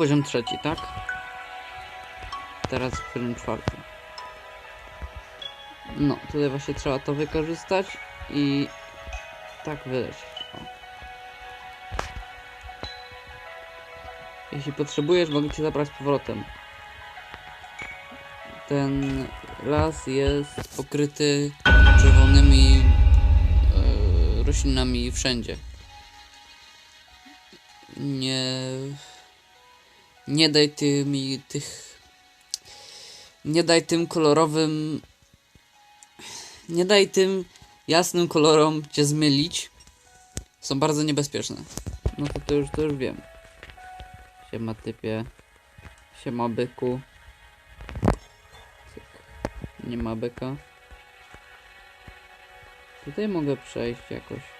poziom trzeci, tak? Teraz poziom czwarty. No, tutaj właśnie trzeba to wykorzystać i tak wylecieć. Jeśli potrzebujesz, mogę cię zabrać z powrotem. Ten las jest pokryty czerwonymi e, roślinami wszędzie. Nie. Nie daj tymi tych. Nie daj tym kolorowym. Nie daj tym jasnym kolorom cię zmylić. Są bardzo niebezpieczne. No to to już, to już wiem. Siema typie. Siema byku. Cyk. Nie ma byka. Tutaj mogę przejść jakoś.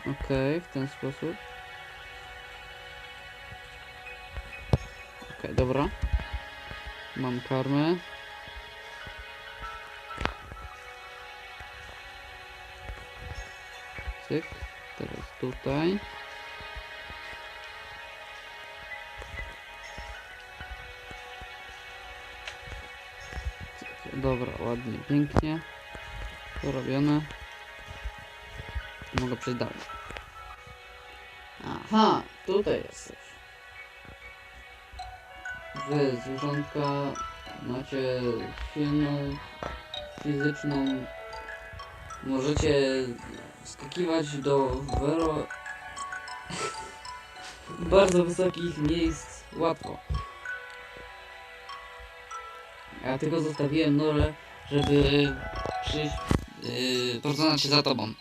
Okej, w ten sposób. Okej, dobra. Mam karmę. Cyk. Teraz tutaj. Dobra, ładnie, pięknie. Porobione. Mogę przejść dalej. Aha, tutaj jesteś. Wy, zwierzątka, macie silną fizyczną. Możecie skakiwać do wero... bardzo wysokich miejsc łatwo. Ja tylko zostawiłem norę, żeby przyjść, yy, poznać się za tobą.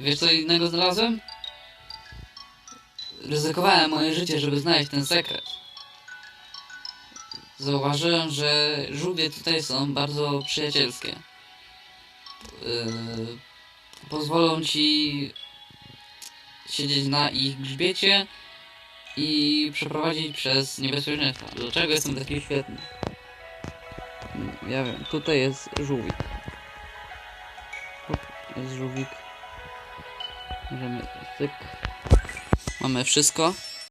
Wiesz co innego znalazłem? Ryzykowałem moje życie, żeby znaleźć ten sekret. Zauważyłem, że żółwie tutaj są bardzo przyjacielskie. Yy, pozwolą ci siedzieć na ich grzbiecie i przeprowadzić przez niebezpieczeństwa. Dlaczego jestem taki świetny? Mm, Ja wiem, tutaj jest żółwik. Jest żółwik. Możemy cyk. Mamy wszystko.